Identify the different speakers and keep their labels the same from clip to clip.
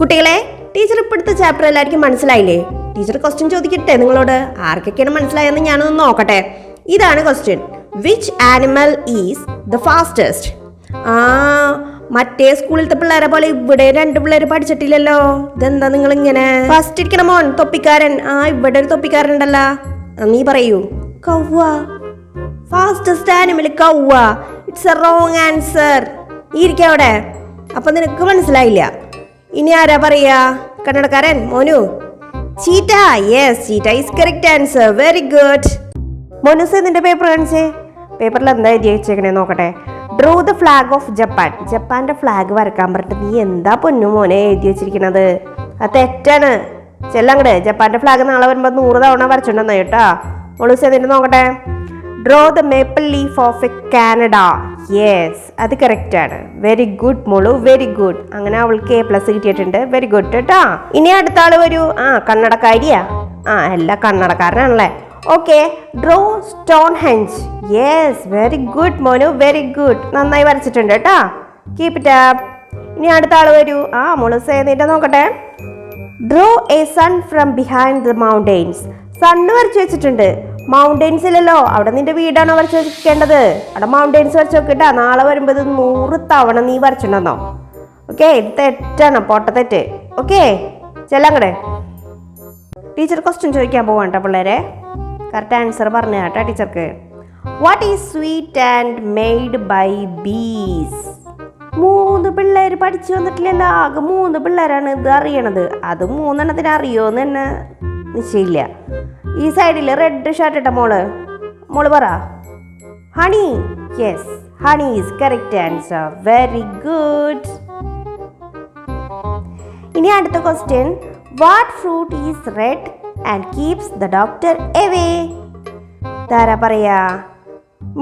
Speaker 1: കുട്ടികളെ ടീച്ചർ ഇപ്പോഴത്തെ ചാപ്റ്റർ എല്ലാവർക്കും മനസ്സിലായില്ലേ? ടീച്ചർ ക്വസ്റ്റ്യൻ ചോദിക്കട്ടെ നിങ്ങളോട്? ആർക്കൊക്കെയാണ് മനസ്സിലായെന്ന് ഞാനൊന്ന് നോക്കട്ടെ. ഇതാണ് question which animal is the fastest ആ മറ്റേ സ്കൂളിലത്തെ പിള്ളേരെ പോലെ ഇവിടെ രണ്ട് പിള്ളേര് പഠിച്ചിട്ടില്ലല്ലോ. ഇതെന്താ നിങ്ങൾ ഇങ്ങനെ ഫസ്റ്റ് ഇരിക്കണ മോൻ തൊപ്പിക്കാരൻ. ആ ഇവിടെ ഒരു തൊപ്പിക്കാരൻ ഉണ്ടല്ലോ. നീ പറയൂ. Cow fastest animal cow it's a wrong answer ഇരിക്കാം അവിടെ. അപ്പൊ നിനക്ക് മനസ്സിലായില്ല. ഇനി ആരാ പറയാ? കന്നഡക്കാരൻ മോനു. Cheetah yes cheetah is correct answer very good മോനുസ് നിന്റെ പേപ്പർ കാണിച്ചേ? പേപ്പറിൽ എന്താ എഴുതി നോക്കട്ടെ. Draw the flag of Japan ജപ്പാന്റെ ഫ്ലാഗ് വരക്കാൻ പറഞ്ഞിട്ട് നീ എന്താ പൊന്നു മോനെ എഴുതി വെച്ചിരിക്കണത്? അത് തെറ്റാണ്. ചെല്ലങ്ങട് ജപ്പാന്റെ ഫ്ലാഗ് നാളെ വരുമ്പോൾ നൂറ് തവണ വരച്ചിട്ടുണ്ടെന്നോ കേട്ടാ. മോളൂസ് എന്നിട്ട് നോക്കട്ടെ. Draw the maple leaf of a Canada yes അത് കറക്റ്റാണ് വെരി ഗുഡ് മോളു വെരി ഗുഡ് അങ്ങനെ അവൾക്ക് എ പ്ലസ് കിട്ടിയിട്ടുണ്ട്. വെരി ഗുഡ് കേട്ടാ ഇനി അടുത്ത ആൾ വരൂ. ആ കണ്ണടക്കാരിയാ. ആ എല്ലാ കണ്ണടക്കാരനാണല്ലേ. Okay draw Stonehenge yes very good മോനു വെരി ഗുഡ് നന്നായി വരച്ചിട്ടുണ്ട് കേട്ടാ കീപ് ഇറ്റ് അപ്പ് ഇനി അടുത്ത ആൾ വരൂ. ആ മോൾ സേന്നിട്ട് നോക്കട്ടെ. Draw a sun from behind the mountains sun വരച്ചു വെച്ചിട്ടുണ്ട്. മൗണ്ടെയ്ൻസിലല്ലോ അവിടെ നിന്റെ വീടാണ് വരച്ചു വെക്കേണ്ടത് അവിടെ മൗണ്ടെയ്ൻസ് വരച്ചു നോക്കിട്ടാ നാളെ വരുമ്പോൾ നൂറ് തവണ നീ വരച്ചിട്ടുണ്ടെന്നോ ഓക്കെ ഇത് തെറ്റാണ്. പൊട്ടത്തെറ്റ് ഓക്കെ ചെല്ലങ്ങടെ ടീച്ചർ ക്വസ്റ്റ്യൻ ചോദിക്കാൻ പോവാണ്ട പിള്ളേരെ? കറക്റ്റ് ആൻസർ പറഞ്ഞു കേട്ടോ ടീച്ചർക്ക്. What is sweet and made by bees മൂന്ന് പിള്ളേർ പഠിച്ചു വന്നിട്ടില്ലല്ലോ ആകെ മൂന്ന് പിള്ളേരാണ് ഇത് അറിയണത്. അത് മൂന്നെണ്ണത്തിന് അറിയോന്ന് തന്നെ. നിശ്ചയില്ല ഈ സൈഡിൽ റെഡ് ഷർട്ട് ഇട്ട മോൾ. മോൾ പറ. Honey yes honey is correct answer very good ഇനി അടുത്ത question what fruit is red and keeps the doctor away Tara പറയാ?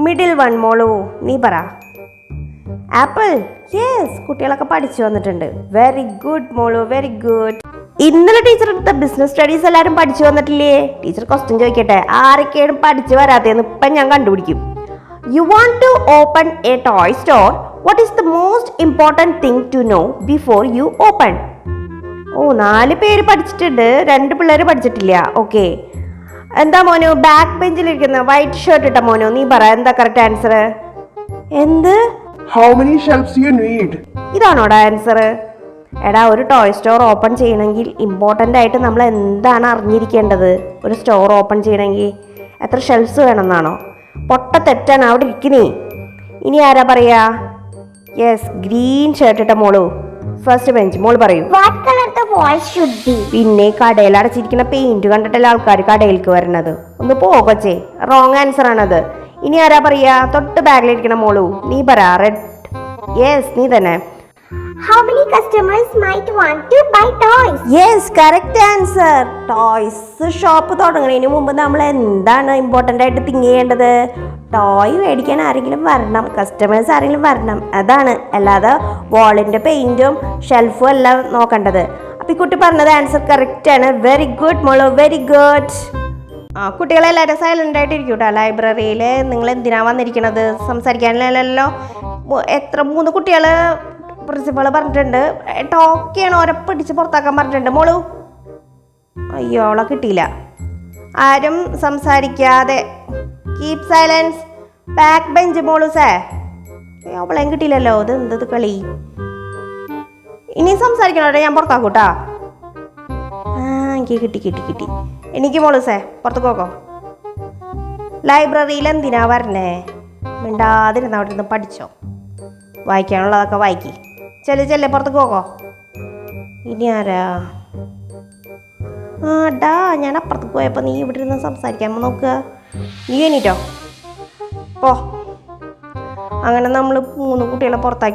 Speaker 1: മിഡിൽ വൺ മോളു നീ പറ. ആപ്പിൾ യെസ് കുട്ടികളൊക്കെ പഠിച്ചു വന്നിട്ടുണ്ട്. വെരി ഗുഡ് മോളു വെരി ഗുഡ് ഇന്നലെ ടീച്ചർ എടുത്ത ബിസിനസ് സ്റ്റഡീസ് എല്ലാവരും പഠിച്ചു വന്നിട്ടില്ലേ? ടീച്ചർ ക്വസ്റ്റ്യൻ ചോദിക്കട്ടെ ആരൊക്കെയാണ് പഠിച്ചു വരാത്തതെന്ന് ഇപ്പം ഞാൻ കണ്ടുപിടിക്കും. You want to open a toy store what is the most important thing to know before you open ഓ നാല് പേര് പഠിച്ചിട്ടുണ്ട് രണ്ട് പിള്ളേർ പഠിച്ചിട്ടില്ല. ഓക്കെ എന്താ മോനു ബാക്ക് ബെഞ്ചിലിരിക്കുന്ന വൈറ്റ് ഷർട്ട് ഇട്ട മോനു നീ പറ എന്താ കറക്റ്റ് ആൻസർ എന്ത്?
Speaker 2: How many shelves you need
Speaker 1: ഇതാണോടാ answer എടാ ഒരു ടോയ് സ്റ്റോർ ഓപ്പൺ ചെയ്യണമെങ്കിൽ ഇമ്പോർട്ടന്റ് ആയിട്ട് നമ്മൾ എന്താണ് അറിഞ്ഞിരിക്കേണ്ടത്? ഒരു സ്റ്റോർ ഓപ്പൺ ചെയ്യണമെങ്കിൽ എത്ര ഷെൽഫ്സ് വേണമെന്നാണോ? പൊട്ട തെറ്റാണ് അവിടെ ഇരിക്കുന്നേ ഇനി ആരാ പറയാ? യെസ് ഗ്രീൻ ഷർട്ട് ഇട്ട മോളു. ഫസ്റ്റ് ബെഞ്ച് മോൾ പറയൂ. പിന്നെ കടയിൽ അടച്ചിരിക്കുന്ന പെയിന്റ് കണ്ടിട്ടല്ല ആൾക്കാർ കടയിലേക്ക് വരണത്? ഒന്ന് പോകച്ചേ റോങ് ആൻസർ ആണത്. ഇനി ആരാ പറയാ? തൊട്ട് ബാഗിലിരിക്കണ മോളു. നീ പറ റെഡ് യെസ് നീ തന്നെ.
Speaker 3: How many customers might want to buy toys?
Speaker 1: Yes, correct answer. Toys shop തുടങ്ങുന്നതിന് മുമ്പ് നമ്മൾ എന്താണ് ഇമ്പോർട്ടന്റ് ആയിട്ട് തിങ്ക് ചെയ്യേണ്ടത്? ടോയ് മേടിക്കാൻ ആരെങ്കിലും വരണം കസ്റ്റമേഴ്സ് ആരെങ്കിലും വരണം. അതാണ്. അല്ലാതെ വാളിന്റെ പെയിന്റും ഷെൽഫും എല്ലാം നോക്കേണ്ടത്. അപ്പം ഈ കുട്ടി പറഞ്ഞത് ആൻസർ കറക്റ്റ് ആണ്. വെരി ഗുഡ് മോളോ വെരി ഗുഡ് ആ കുട്ടികളെല്ലാവരും സൈലന്റ് ആയിട്ട് ഇരിക്കും കേട്ടോ ലൈബ്രറിയിൽ നിങ്ങൾ എന്തിനാ വന്നിരിക്കണത്? സംസാരിക്കാനല്ലല്ലോ. മു- എത്ര മൂന്ന് കുട്ടികൾ പ്രിൻസിപ്പൾ പറഞ്ഞിട്ടുണ്ട്. ടോക്കിയാണ് ഓരെ പിടിച്ച് പുറത്താക്കാൻ പറഞ്ഞിട്ടുണ്ട്. മോളു. അയ്യോ അവളെ കിട്ടിയില്ല. ആരും സംസാരിക്കാതെ. കീപ് സൈലൻസ് ബാക്ക് ബെഞ്ച് മോളു സേ. അവളെയും കിട്ടിയില്ലല്ലോ. ഇത് എന്തത് കളി? ഇനി സംസാരിക്കണോട്ടെ ഞാൻ പുറത്താക്കൂട്ടാ ആ എനിക്ക് കിട്ടി കിട്ടി കിട്ടി. എനിക്ക് മോളു സേ പുറത്തേക്ക് പോക്കോ. ലൈബ്രറിയിൽ എന്തിനാ വരണേ? മിണ്ടാതിരുന്ന അവിടെ പഠിച്ചോ. വായിക്കാനുള്ളതൊക്കെ വായിക്കി. ചെല്ല് ചെല്ല് പുറത്തേക്ക് പോകോ. ഇനി ആരാ? ആ ഡാ ഞാൻ അപ്പുറത്തേക്ക് പോയപ്പോൾ നീ ഇവിടെ ഇരുന്ന് സംസാരിക്കാൻ നോക്കുക നീ എണീറ്റോ? പോ. അങ്ങനെ നമ്മൾ മൂന്ന് കുട്ടികളെ പുറത്താക്കി.